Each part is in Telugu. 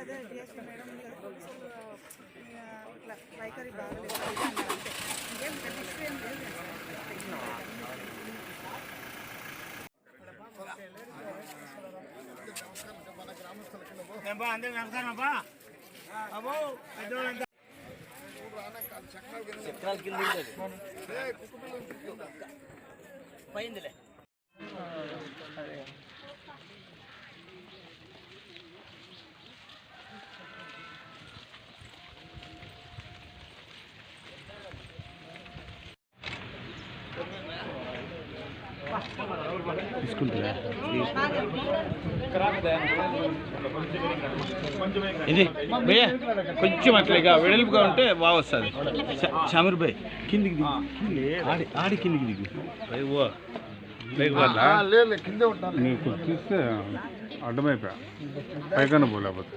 అదే డిఎస్పీ మేడం కదా ఇట్లా వైఖరి బాగలేదు అది అన్నారు అంతే ఇంకేం పెద్ద ఇష్యూ ఏం లేదు అందరికి నమస్కారం అబ్బా అబ్బో పెద్దోళ్ళంతా పోయిందిలే ఇది భయ్య కొంచెం అట్లా వెడల్పుగా ఉంటే బాగా వస్తుంది. షమీర్ భాయ్ కిందికి దిగు. ఆడి ఆడి కిందికి దిగు. భయ్ ఓ? నీకు తీస్తే అడ్డమైపోయా పైకన్నా పోలేకపోతే.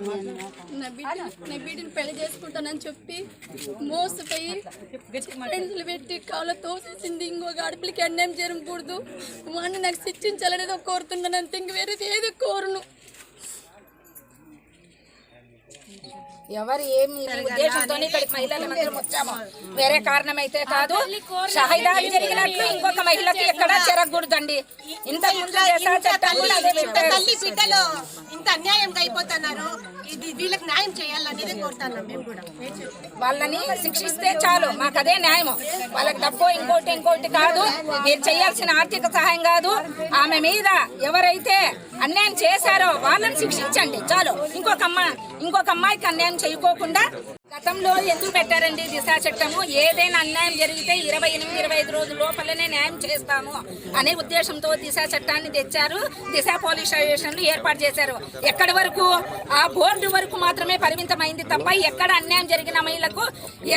నా బిడ్డ నా బిడ్డని పెళ్ళి చేసుకుంటానని చెప్పి మోసపోయి ఫ్రెండ్స్లు పెట్టి కాళ్ళ తోసేసింది. ఇంకొక ఆడపిల్లకి అన్యాయం చేయకూడదు. వాడిని నాకు శిక్షించాలనేది కోరుతున్నాను అంతే. ఇంక వేరేది ఏది కోరును. ఎవరు ఏమి ఉద్దేశంతో ఇక్కడికి మహిళల మందిరం వచ్చాము. వేరే కారణం అయితే కాదు షహిదాలు జరిగినట్లు ఇంకొక మహిళకి ఎక్కడ జరగకూడదండి ఇంత. తల్లి బిడ్డలు ఇంత అన్యాయంగా అయిపోతున్నారు. ఇది వీళ్ళకి న్యాయం చేయాలనేది కోరుతున్నాం మేము కూడా. వాళ్ళని శిక్షిస్తే చాలు మాకు అదే న్యాయం వాళ్ళకి డబ్బు ఇంకోటి ఇంకోటి కాదు మీరు చేయాల్సిన ఆర్థిక సహాయం కాదు. ఆమె మీద ఎవరైతే అన్యాయం చేశారో వాళ్ళని శిక్షించండి. చాలు. ఇంకొక అమ్మ ఇంకొక అమ్మాయికి అన్యాయం చేయకోకుండా గతంలో ఎందుకు పెట్టారండి దిశ చట్టము? ఏదైనా అన్యాయం జరిగితే ఇరవై ఎనిమిది ఇరవై ఐదు రోజుల లోపలనే న్యాయం చేస్తాము అనే ఉద్దేశంతో దిశ చట్టాన్ని తెచ్చారు. దిశ పోలీస్ స్టేషన్లు ఏర్పాటు చేశారు. ఎక్కడి వరకు? ఆ బోర్డు వరకు మాత్రమే పరిమితమైంది తప్ప ఎక్కడ అన్యాయం జరిగిన మహిళలకు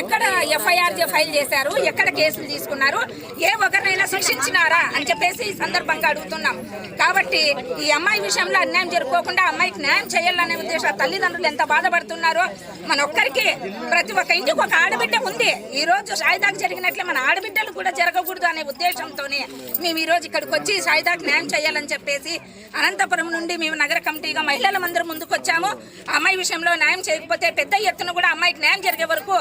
ఎక్కడ ఎఫ్ఐఆర్ ఫైల్ చేశారు? ఎక్కడ కేసులు తీసుకున్నారు? ఏ ఒకరినైనా శిక్షించినారా? అని చెప్పేసి ఈ సందర్భంగా అడుగుతున్నాం. కాబట్టి ఈ అమ్మాయి విషయంలో అన్యాయం జరుపుకోకుండా అమ్మాయికి న్యాయం చేయాలనే ఉద్దేశం తల్లిదండ్రులు ఎంత బాధపడుతున్నారో మన ఒక్కరికి ప్రతి ఒక్క ఇంటికి ఒక ఆడబిడ్డ ఉంది. ఈ రోజు సాయిదాకు జరిగినట్లే మన ఆడబిడ్డలు కూడా జరగకూడదు అనే ఉద్దేశంతోనే మేము ఈ రోజు ఇక్కడికి వచ్చి సాయిదాకు న్యాయం చేయాలని చెప్పేసి అనంతపురం నుండి మేము నగర కమిటీగా మహిళల మందరం ముందుకు వచ్చాము. అమ్మాయి విషయంలో న్యాయం చేయకపోతే పెద్ద ఎత్తున కూడా అమ్మాయికి న్యాయం జరిగే వరకు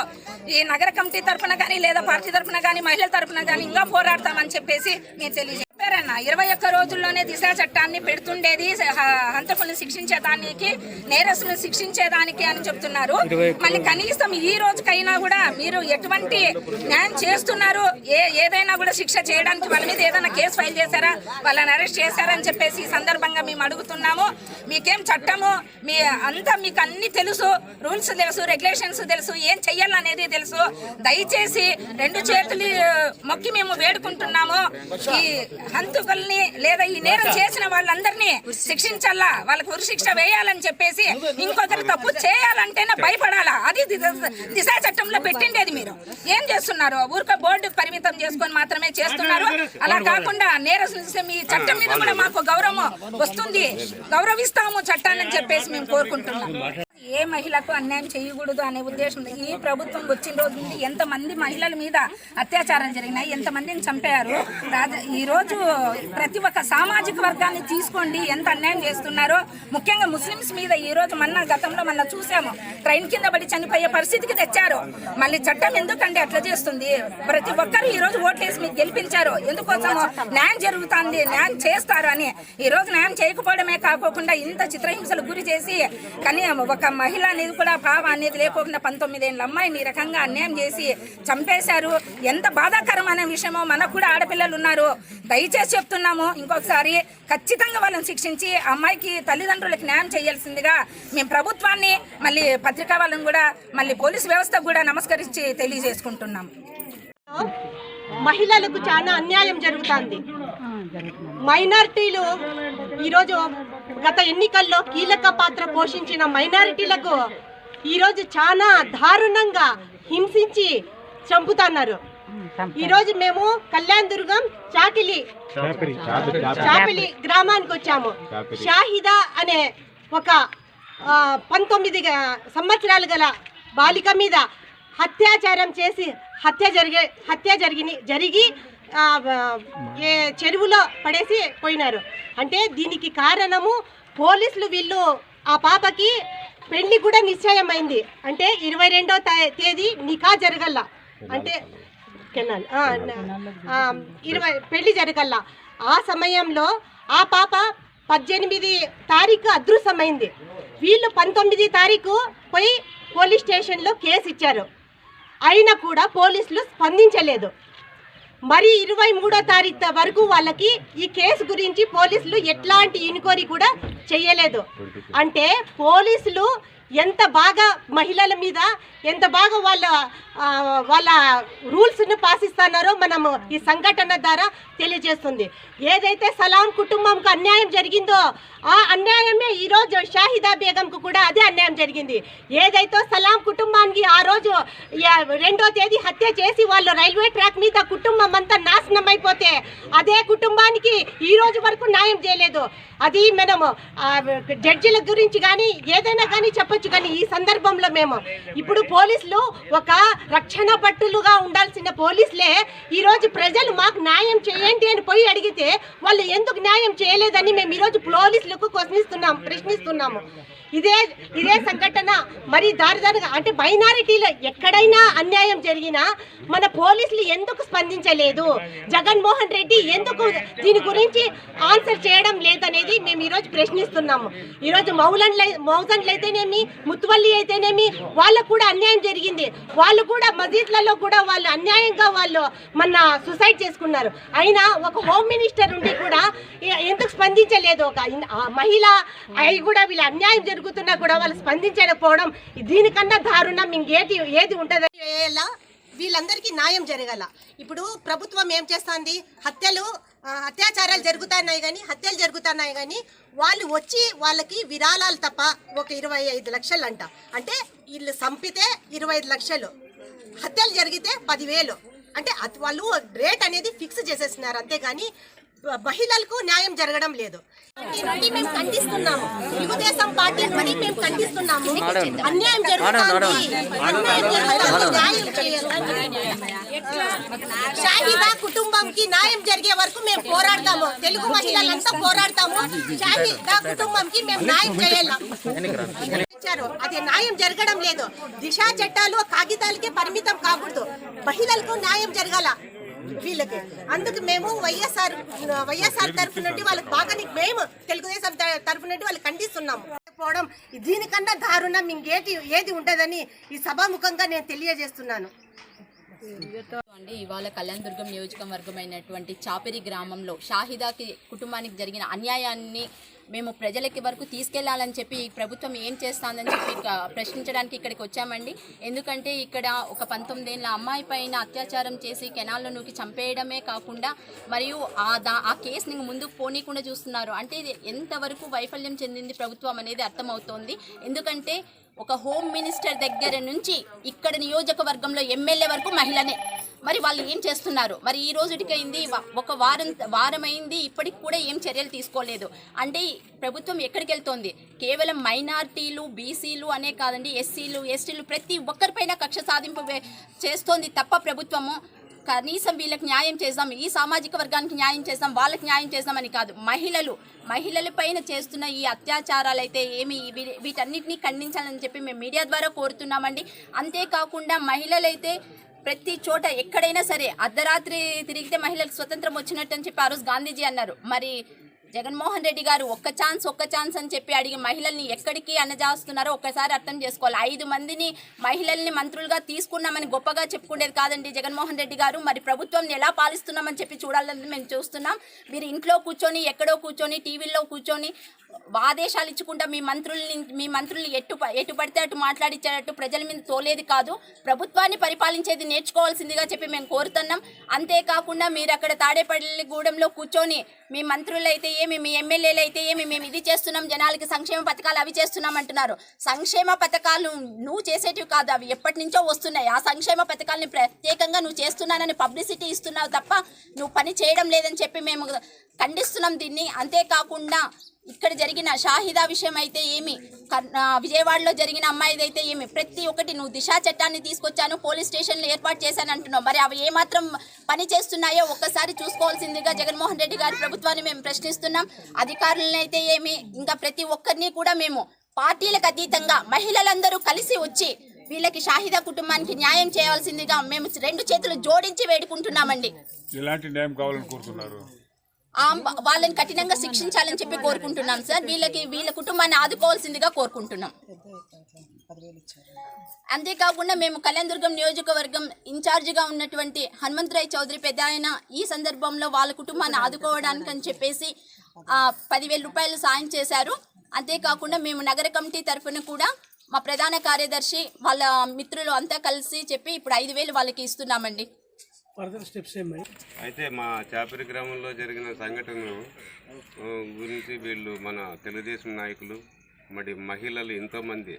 ఈ నగర కమిటీ తరఫున కానీ లేదా పార్టీ తరఫున కానీ మహిళల తరఫున కానీ ఇంకా పోరాడతామని చెప్పేసి మేము తెలియజేస్తాం చెప్పారన్న ఇరవై ఒక్క రోజుల్లోనే దిశ చట్టాన్ని పెడుతుండేది హంతకుల్ని శిక్షించేదానికి నేరస్తులను శిక్షించేదానికి అని చెప్తున్నారు. మళ్ళీ కనీసం ఈ రోజుకైనా కూడా మీరు ఎటువంటి న్యాయం చేస్తున్నారు? ఏ ఏదైనా కూడా శిక్ష చేయడానికి వాళ్ళ మీద ఏదైనా కేసు ఫైల్ చేశారా? వాళ్ళని అరెస్ట్ చేశారని చెప్పేసి ఈ సందర్భంగా మేము అడుగుతున్నాము. మీకేం చట్టము? మీ అంతా మీకు అన్ని తెలుసు. రూల్స్ తెలుసు రెగ్యులేషన్స్ తెలుసు. ఏం చెయ్యాలనేది తెలుసు. దయచేసి రెండు చేతులు మొక్కి మేము వేడుకుంటున్నాము. ఈ హంతకుల్ని లేదా ఈ నేరం చేసిన వాళ్ళందరినీ శిక్షించాలా? వాళ్ళకు ఉరి శిక్ష వేయాలని చెప్పేసి ఇంకొకరు తప్పు చేయాలంటేనే భయపడాలా? అది దిశ- చట్టంలో పెట్టిండేది మీరు. ఏం చేస్తున్నారు? ఊరికే బోర్డు పరిమితం చేసుకొని మాత్రమే చేస్తున్నారు. అలా కాకుండా నేరస్తులు మీ చట్టం మీద కూడా మాకు గౌరవం వస్తుంది. గౌరవిస్తాము చట్టాన్ని అని చెప్పేసి మేము కోరుకుంటున్నాం. ఏ మహిళకు అన్యాయం చేయకూడదు అనే ఉద్దేశం ఈ ప్రభుత్వం వచ్చిన రోజు నుండి ఎంతమంది మహిళల మీద అత్యాచారం జరిగినాయి ఎంతమందిని చంపారు ఈరోజు ఈ రోజు ప్రతి ఒక్క సామాజిక వర్గాన్ని తీసుకోండి ఎంత అన్యాయం చేస్తున్నారో ముఖ్యంగా ముస్లిమ్స్ మీద ఈ రోజు గతంలో మన చూసాము. ట్రైన్ కింద పడి చనిపోయే పరిస్థితికి తెచ్చారు. మళ్ళీ చట్టం ఎందుకంటే అట్లా చేస్తుంది? ప్రతి ఒక్కరు ఈ రోజు ఓట్లేసి మీకు గెలిపించారు. ఎందుకోసం న్యాయం జరుగుతుంది న్యాయం చేస్తారు అని ఈ రోజు న్యాయం చేయకపోవడమే కాకోకుండా ఇంత చిత్రహింసలు గురి చేసి కానీ ఒక మహిళ అనేది కూడా భావ అనేది లేకోకుండా పంతొమ్మిదేళ్ళ అమ్మాయిని ఈ రకంగా అన్యాయం చేసి చంపేశారు. ఎంత బాధాకరమైన విషయమో మనకు కూడా ఆడపిల్లలు ఉన్నారు. దయచేసి చెప్తున్నాము ఇంకొకసారి ఖచ్చితంగా వాళ్ళని శిక్షించి అమ్మాయికి తల్లిదండ్రులకు న్యాయం చేయాల్సిందిగా మేము ప్రభుత్వాన్ని మళ్ళీ పత్రికా వాళ్ళని కూడా మళ్ళీ పోలీస్ వ్యవస్థకు కూడా నమస్కరించి తెలియజేసుకుంటున్నాము. మహిళలకు చాలా అన్యాయం జరుగుతుంది. మైనారిటీలు ఈరోజు గత ఎన్నికల్లో కీలక పాత్ర పోషించిన మైనారిటీలకు ఈరోజు చాలా దారుణంగా హింసించి చంపుతున్నారు. ఈరోజు మేము కళ్యాణ్ దుర్గం చాకిలి చాపిలి గ్రామానికి వచ్చాము. షాహిదా అనే ఒక పంతొమ్మిది సంవత్సరాలు గల బాలిక మీద అత్యాచారం చేసి హత్య జరిగే హత్య జరిగి జరిగి ఏ చెరువులో పడేసి పోయినారు. అంటే దీనికి కారణము పోలీసులు వీళ్ళు ఆ పాపకి పెళ్ళి కూడా నిశ్చయమైంది. అంటే ఇరవై రెండో తేదీ నికా జరగల్ల. అంటే కెనాల్ ఇరవై పెళ్ళి జరగల్ల. ఆ సమయంలో ఆ పాప పద్దెనిమిది తారీఖు అదృశ్యమైంది. వీళ్ళు పంతొమ్మిది తారీఖు పోయి పోలీస్ స్టేషన్లో కేసు ఇచ్చారు. అయినా కూడా పోలీసులు స్పందించలేదు. మరి ఇరవై మూడో తారీఖు వరకు వాళ్ళకి ఈ కేసు గురించి పోలీసులు ఎట్లాంటి ఇన్క్వైరీ కూడా చేయలేదు. అంటే పోలీసులు ఎంత బాగా మహిళల మీద ఎంత బాగా వాళ్ళ వాళ్ళ రూల్స్ను పాటిస్తున్నారో మనము ఈ సంఘటన ద్వారా తెలియజేస్తుంది. ఏదైతే సలాం కుటుంబంకు అన్యాయం జరిగిందో ఆ అన్యాయమే ఈరోజు షాహిదా బేగంకు కూడా అదే అన్యాయం జరిగింది. ఏదైతే సలాం కుటుంబానికి ఆ రోజు రెండో తేదీ హత్య చేసి వాళ్ళు రైల్వే ట్రాక్ మీద కుటుంబం అంతా నాశనం అయిపోతే అదే కుటుంబానికి ఈ రోజు వరకు న్యాయం చేయలేదు. అది మనము జడ్జిల గురించి కానీ ఏదైనా కానీ చెప్పొచ్చు. కానీ ఈ సందర్భంలో మేము ఇప్పుడు పోలీసులు ఒక రక్షణ పట్టులుగా ఉండాల్సిన పోలీసులే ఈరోజు ప్రజలు మాకు న్యాయం చేయండి అని పోయి అడిగితే వాళ్ళు ఎందుకు న్యాయం చేయలేదని మేము ఈరోజు పోలీసులకు ప్రశ్నిస్తున్నాం ప్రశ్నిస్తున్నాము. ఇదే ఇదే సంఘటన. మరి దారుదారుగా అంటే మైనారిటీలో ఎక్కడైనా అన్యాయం జరిగినా మన పోలీసులు ఎందుకు స్పందించలేదు? జగన్మోహన్ రెడ్డి ఎందుకు దీని గురించి ఆన్సర్ చేయడం లేదనేది మేము ఈరోజు ప్రశ్నిస్తున్నాము. ఈరోజు మౌలన్లు మౌజన్లు అయితేనేమి ముత్తువల్లి అయితేనేమి వాళ్ళకు కూడా అన్యాయం జరిగింది. వాళ్ళు కూడా మసీద్లలో కూడా వాళ్ళు అన్యాయంగా వాళ్ళు మన సుసైడ్ చేసుకున్నారు. అయినా ఒక హోమ్ మినిస్టర్ ఉండి కూడా ఎందుకు స్పందించలేదు? ఒక ఆ మహిళ అవి కూడా వీళ్ళు అన్యాయం తిరుగుతున్నా కూడా వాళ్ళు స్పందించకపోవడం దీనికన్నా దారుణం ఇంకేటి ఏది ఉంటుంది వీళ్ళందరికీ న్యాయం జరగాల. ఇప్పుడు ప్రభుత్వం ఏం చేస్తుంది? హత్యలు అత్యాచారాలు జరుగుతున్నాయి కానీ హత్యలు జరుగుతున్నాయి కానీ వాళ్ళు వచ్చి వాళ్ళకి విరాళాలు తప్ప ఒక ఇరవై ఐదు లక్షలు అంట అంటే వీళ్ళు చంపితే ఇరవై ఐదు లక్షలు. హత్యలు జరిగితే పదివేలు. అంటే వాళ్ళు రేట్ అనేది ఫిక్స్ చేసేస్తున్నారు అంతేగాని మహిళలకు న్యాయం జరగడం లేదు. నుండి మేము ఖండిస్తున్నాము. తెలుగుదేశం పార్టీ నుండి మేము ఖండిస్తున్నాము. అన్యాయం జరుగుతుంది. అన్యాయం జరుగుతుంది. న్యాయం చేయాలి. షాహిదా కుటుంబంకి న్యాయం జరిగే వరకు మేము పోరాడతాము. తెలుగు మహిళలంతా పోరాడతాము. షాహిదా కుటుంబంకి మేము న్యాయం చేయాలి. అది న్యాయం జరగడం లేదు. దిశా చట్టాలు కాగితాలకే పరిమితం కాకూడదు. మహిళలకు న్యాయం జరగాల. వీళ్ళకి. అందుకు మేము వైఎస్ఆర్ వైఎస్ఆర్ తరఫు నుండి వాళ్ళకి బాగా మేము తెలుగుదేశం తరఫు నుండి వాళ్ళు ఖండిస్తున్నాము. పోవడం దీనికన్నా దారుణం ఇంకేటి ఏది ఉండదని ఈ సభాముఖంగా నేను తెలియజేస్తున్నాను. అండి ఇవాళ కళ్యాణదుర్గం నియోజకవర్గమైనటువంటి చాపిరి గ్రామంలో షాహిదాకి కుటుంబానికి జరిగిన అన్యాయాన్ని మేము ప్రజలకి వరకు తీసుకెళ్ళాలని చెప్పి ఈ ప్రభుత్వం ఏం చేస్తాందని చెప్పి ప్రశ్నించడానికి ఇక్కడికి వచ్చామండి. ఎందుకంటే ఇక్కడ ఒక పంతొమ్మిదేళ్ళ అమ్మాయి పైన అత్యాచారం చేసి కెనాల్లో నూకి చంపేయడమే కాకుండా మరియు ఆ దా ఆ కేసుని ముందుకు పోనీకుండా చూస్తున్నారు. అంటే ఇది ఎంతవరకు వైఫల్యం చెందింది ప్రభుత్వం అనేది అర్థమవుతోంది. ఎందుకంటే ఒక హోమ్ మినిస్టర్ దగ్గర నుంచి ఇక్కడ నియోజకవర్గంలో ఎమ్మెల్యే వరకు మహిళనే. మరి వాళ్ళు ఏం చేస్తున్నారు? మరి ఈ రోజుటికైంది ఒక వారం వారమైంది ఇప్పటికి కూడా ఏం చర్యలు తీసుకోలేదు. అంటే ప్రభుత్వం ఎక్కడికి వెళ్తోంది కేవలం మైనార్టీలు బీసీలు అనే కాదండి ఎస్సీలు ఎస్టీలు ప్రతి ఒక్కరిపైన కక్ష సాధింపు చేస్తోంది తప్ప ప్రభుత్వము. కనీసం వీళ్ళకి న్యాయం చేద్దాం ఈ సామాజిక వర్గానికి న్యాయం చేద్దాం వాళ్ళకి న్యాయం చేద్దామని కాదు. మహిళలు మహిళల పైన చేస్తున్న ఈ అత్యాచారాలు అయితే ఏమి వీ- వీటన్నిటిని ఖండించాలని చెప్పి మేము మీడియా ద్వారా కోరుతున్నామండి. అంతేకాకుండా మహిళలైతే ప్రతి చోట ఎక్కడైనా సరే అర్ధరాత్రి తిరిగితే మహిళలకు స్వతంత్రం వచ్చినట్టు అని చెప్పి ఆ రోజు గాంధీజీ అన్నారు. మరి జగన్మోహన్ రెడ్డి గారు ఒక్క ఛాన్స్ ఒక్క ఛాన్స్ అని చెప్పి అడిగి మహిళల్ని ఎక్కడికి అన్నజాస్తున్నారో ఒక్కసారి అర్థం చేసుకోవాలి. ఐదు మందిని మహిళల్ని మంత్రులుగా తీసుకున్నామని గొప్పగా చెప్పుకునేది కాదండి జగన్మోహన్ రెడ్డి గారు. మరి ప్రభుత్వం ఎలా పాలిస్తున్నామని చెప్పి చూడాలని మేము చూస్తున్నాం. మీరు ఇంట్లో కూర్చొని ఎక్కడో కూర్చొని టీవీల్లో కూర్చొని ఆదేశాలు ఇచ్చుకుంటా మీ మంత్రుల్ని మీ మంత్రుల్ని ఎట్టు ఎటు పడితే అటు మాట్లాడించేటట్టు ప్రజల మీద తోలేది కాదు. ప్రభుత్వాన్ని పరిపాలించేది నేర్చుకోవాల్సిందిగా చెప్పి మేము కోరుతున్నాం. అంతేకాకుండా మీరు అక్కడ తాడేపల్లి గూడెంలో కూర్చొని మీ మంత్రులు అయితే ఏమి మీ ఎమ్మెల్యేలు అయితే ఏమి మేము ఇది చేస్తున్నాం జనాలకి సంక్షేమ పథకాలు అవి చేస్తున్నాం అంటున్నారు. సంక్షేమ పథకాలు నువ్వు చేసేటివి కాదు అవి ఎప్పటి నుంచో వస్తున్నాయి. ఆ సంక్షేమ పథకాలని ప్రత్యేకంగా నువ్వు చేస్తున్నానని పబ్లిసిటీ ఇస్తున్నావు తప్ప నువ్వు పని చేయడం లేదని చెప్పి మేము ఖండిస్తున్నాం దీన్ని. అంతేకాకుండా ఇక్కడ జరిగిన షాహిదా విషయం అయితే ఏమి విజయవాడలో జరిగిన అమ్మాయిది అయితే ఏమి? ప్రతి ఒక్కటి నువ్వు దిశా చట్టాన్ని తీసుకొచ్చాను పోలీస్ స్టేషన్లు ఏర్పాటు చేశాను అంటున్నావు. మరి అవి ఏమాత్రం పని చేస్తున్నాయో ఒక్కసారి చూసుకోవాల్సిందిగా జగన్మోహన్ రెడ్డి గారి ప్రభుత్వాన్ని మేము ప్రశ్నిస్తున్నాం. అధికారులను అయితే ఏమి? ఇంకా ప్రతి ఒక్కరిని కూడా మేము పార్టీలకు అతీతంగా మహిళలందరూ కలిసి వచ్చి వీళ్ళకి షాహిదా కుటుంబానికి న్యాయం చేయాల్సిందిగా మేము రెండు చేతులు జోడించి వేడుకుంటున్నామండి. ఎలాంటి న్యాయం కావాలని కోరుతున్నారు? వాళ్ళని కఠినంగా శిక్షించాలని చెప్పి కోరుకుంటున్నాం సార్. వీళ్ళకి వీళ్ళ కుటుంబాన్ని ఆదుకోవాల్సిందిగా కోరుకుంటున్నాం. అంతేకాకుండా మేము కళ్యాణదుర్గం నియోజకవర్గం ఇన్ఛార్జిగా ఉన్నటువంటి హనుమంతరాయ్ చౌదరి పెద్ద ఆయన ఈ సందర్భంలో వాళ్ళ కుటుంబాన్ని ఆదుకోవడానికి అని చెప్పేసి పదివేల రూపాయలు సాయం చేశారు. అంతేకాకుండా మేము నగర కమిటీ తరఫున కూడా మా ప్రధాన కార్యదర్శి వాళ్ళ మిత్రులు అంతా కలిసి చెప్పి ఇప్పుడు ఐదు వేలు వాళ్ళకి ఇస్తున్నామండి. ఫర్దర్ స్టెప్స్ ఏమేమి అయితే మా చాపిరి గ్రామంలో జరిగిన సంఘటనను గురించి వీళ్ళు మన తెలుగుదేశం నాయకులు మరి మహిళలు ఎంతోమంది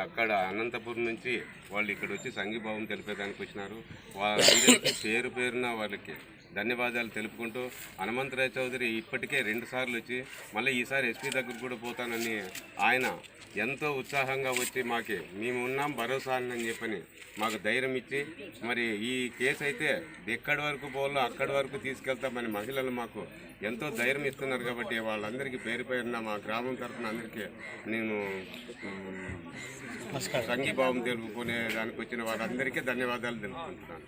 అక్కడ అనంతపురం నుంచి వాళ్ళు ఇక్కడ వచ్చి సంఘీభావం తెలిపేదానికి వచ్చినారు. వాళ్ళందరికీ పేరు పేరున వాళ్ళకి ధన్యవాదాలు తెలుపుకుంటూ హనుమంతరాయ్ చౌదరి ఇప్పటికే రెండు సార్లు వచ్చి మళ్ళీ ఈసారి ఎస్పీ దగ్గరకు కూడా పోతానని ఆయన ఎంతో ఉత్సాహంగా వచ్చి మాకి మేము ఉన్నాం భరోసా అని చెప్పని మాకు ధైర్యం ఇచ్చి మరి ఈ కేసు అయితే ఎక్కడి వరకు పోవాలో అక్కడి వరకు తీసుకెళ్తామని మహిళలు మాకు ఎంతో ధైర్యం ఇస్తున్నారు కాబట్టి వాళ్ళందరికీ పేరు పేరున మా గ్రామం తరఫున అందరికీ నేను సంఘీభావం తెలుపుకునే దానికి వచ్చిన వాళ్ళందరికీ ధన్యవాదాలు తెలుపుకుంటున్నాను.